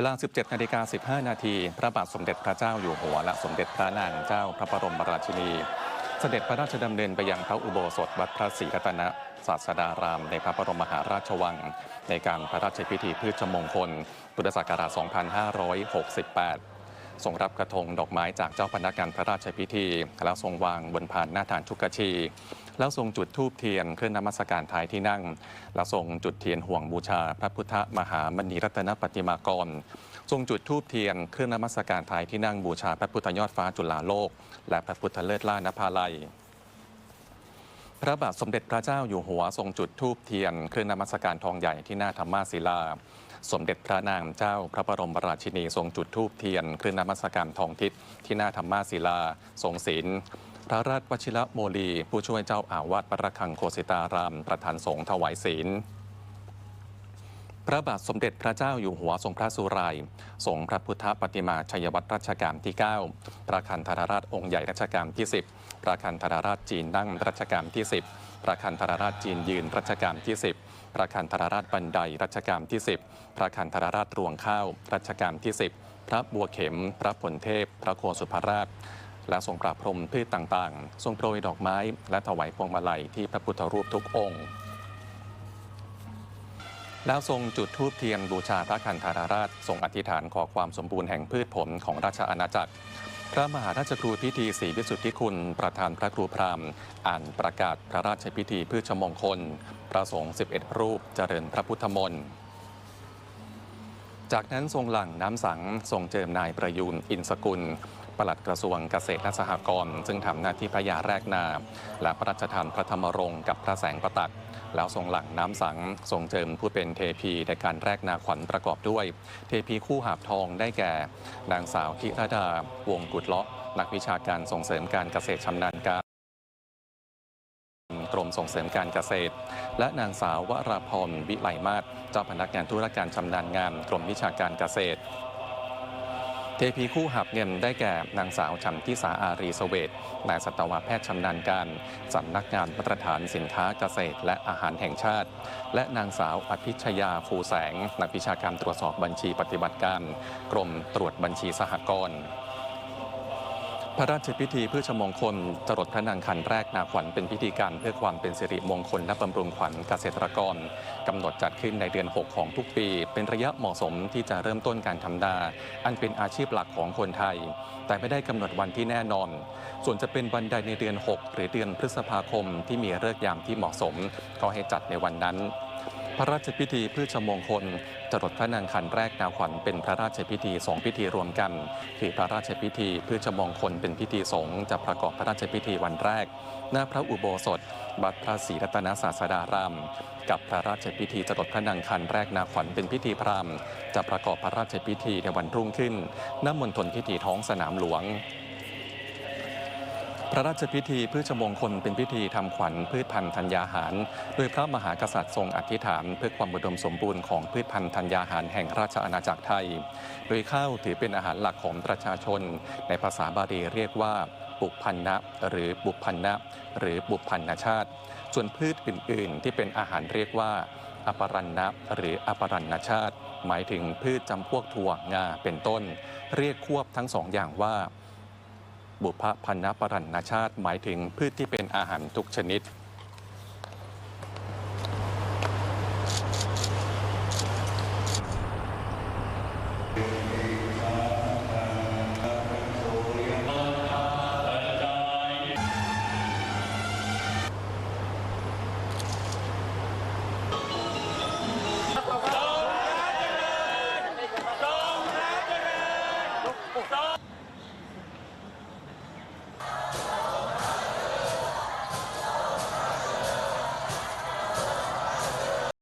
เวลา 17 นาฬิกา 15 นาที พระบาทสมเด็จพระเจ้าอยู่หัว และสมเด็จพระนางเจ้าพระบรมราชินี เสด็จพระราชดำเนินไปยังพระอุโบสถวัดพระศรีรัตนะศาสดาราม ในพระบรมมหาราชวัง ในการพระราชพิธีพืชมงคล พุทธศักราช 2568 ทรงรับกระทงดอกไม้จากเจ้าพนักงานพระราชพิธี แล้วทรงวางบนพานหน้าฐานทุกกชี แล้วทรงจุดธูปเทียนเครื่องนมัสการท้ายที่นั่ง แล้วทรงจุดเทียนห่วงบูชา พระพุทธมหามณีรัตนปฏิมากร ทรงจุดธูปเทียนเครื่องนมัสการท้ายที่นั่งบูชาพระพุทธยอดฟ้าจุฬาโลก และพระพุทธเลิศล่านภาลัยพระบาทสมเด็จพระเจ้าอยู่หัวทรงจุดธูปเทียนเครื่องนมัสการทองใหญ่ที่หน้าธรรมาศิลา สมเด็จพระนางเจ้าพระบรมราชินี ทรงจุดธูปเทียนเครื่องนมัสการทองทิศที่หน้าธรรมาศิลา ทรงศีล พระราชวชิระโมลี ผู้ช่วยเจ้าอาวาสประคังโคสิตาราม ประธานสงฆ์ถวายศีลพระบาทสมเด็จพระเจ้าอยู่หัวทรงพระสุรายทรงพระพุทธปฏิมาชัยวัตรรัชกาลที่ 9 พระคันธารราชองค์ใหญ่รัชกาลที่ 10 พระคันธารราชจีนนั่งรัชกาลที่ 10 พระคันธารราชจีนยืนรัชกาลที่ 10 พระคันธารราชบันไดรัชกาลที่ 10 พระคันธารราชรวงข้าวรัชกาลที่ 10 พระบัวเข็ม พระผลเทพ พระโคสุภราช และทรงปราบพรมพืชต่างๆ ทรงโปรยดอกไม้ และถวายพวงมาลัยที่พระพุทธรูปทุกองค์ แล้วทรงจุดธูปเทียนบูชาพระคันธารราชทรงอธิษฐานขอความสมบูรณ์แห่งพืชผลของราชอาณาจักร พระมหาราชครูพิธีศรีวิสุทธิคุณ ประธานพระครูพราหมณ์ อ่านประกาศพระราชพิธีพืชมงคลพระสงฆ์11 รูปเจริญพระพุทธมนต์จากนั้นทรงหลั่งน้ำสัง ทรงเจิมนายประยูนอินสกุล ปลัดกระทรวงเกษตรและสหกรณ์ซึ่งทำหน้าที่พระยาแรกนา และพระราชทานพระธรรมรงค์กับพระแสงประตัก แล้วทรงหลังน้ำสัง ทรงเจิมผู้เป็นเทพีในการแรกนาขวัญประกอบด้วย เทพีคู่หาบทองได้แก่ นางสาวธิรดา วงกุดเลาะ นักวิชาการส่งเสริมการเกษตรชำนาญการกรมส่งเสริมการเกษตร และนางสาววราพรวิไลมาศเจ้าพนักงานธุรการชำนาญงานกรมวิชาการเกษตร เทพีคู่หับเงินได้แก่นางสาวชันทิสาอารีสเวตนายสัตวแพทย์ชำนาญการสำนักงานมาตรฐานสินค้าเกษตรและอาหารแห่งชาติ และนางสาวอภิชยาฟูแสง นักวิชาการตรวจสอบบัญชีปฏิบัติการ กรมตรวจบัญชีสหกรณ์ พระราชพิธีพืชมงคลจรดพระนางคันแรกนาขวัญเป็นพิธีการเพื่อความเป็นสิริมงคลและบำรุงขวัญเกษตรกรกำหนดจัดขึ้นในเดือน 6 ของทุกปี เป็นระยะเหมาะสมที่จะเริ่มต้นการทำนา อันเป็นอาชีพหลักของคนไทย แต่ไม่ได้กำหนดวันที่แน่นอน ส่วนจะเป็นวันใดในเดือน 6 หรือเดือนพฤษภาคมที่มีฤกษ์ยามที่เหมาะสม ก็ให้จัดในวันนั้น พระราชพิธีพืชมงคลจรดพระนางคันแรกนาขวัญเป็นพระราชพิธีสองพิธีรวมกัน คือพระราชพิธีพืชมงคลเป็นพิธีสงฆ์จะประกอบพระราชพิธีวันแรก หน้าพระอุโบสถบัดพระศรีรัตนศาสดารามกับพระราชพิธีจรดพระนางคันแรกนาขวัญเป็นพิธีพราหมณ์จะประกอบพระราชพิธีในวันรุ่งขึ้นณมณฑลพิธีท้องสนามหลวง พระราชพิธีพืชมงคลเป็นพิธีทำขวัญพืชพันธุ์ธัญญาหาร โดยพระมหากษัตริย์ทรงอธิษฐาน เพื่อความอุดมสมบูรณ์ของพืชพันธุ์ธัญญาหารแห่งราชอาณาจักรไทย โดยข้าวถือเป็นอาหารหลักของประชาชน ในภาษาบาลีเรียกว่าปุพันนะหรือบุพันนะหรือบุพันนชาติ ส่วนพืชอื่น ๆ ที่เป็นอาหารเรียกว่าอปรันนะหรืออปรันนชาติ หมายถึงพืชจำพวกถั่วงาเป็นต้น เรียกควบทั้งสองอย่างว่า บุพพันนปรันนชาติ หมายถึงพืชที่เป็นอาหารทุกชนิด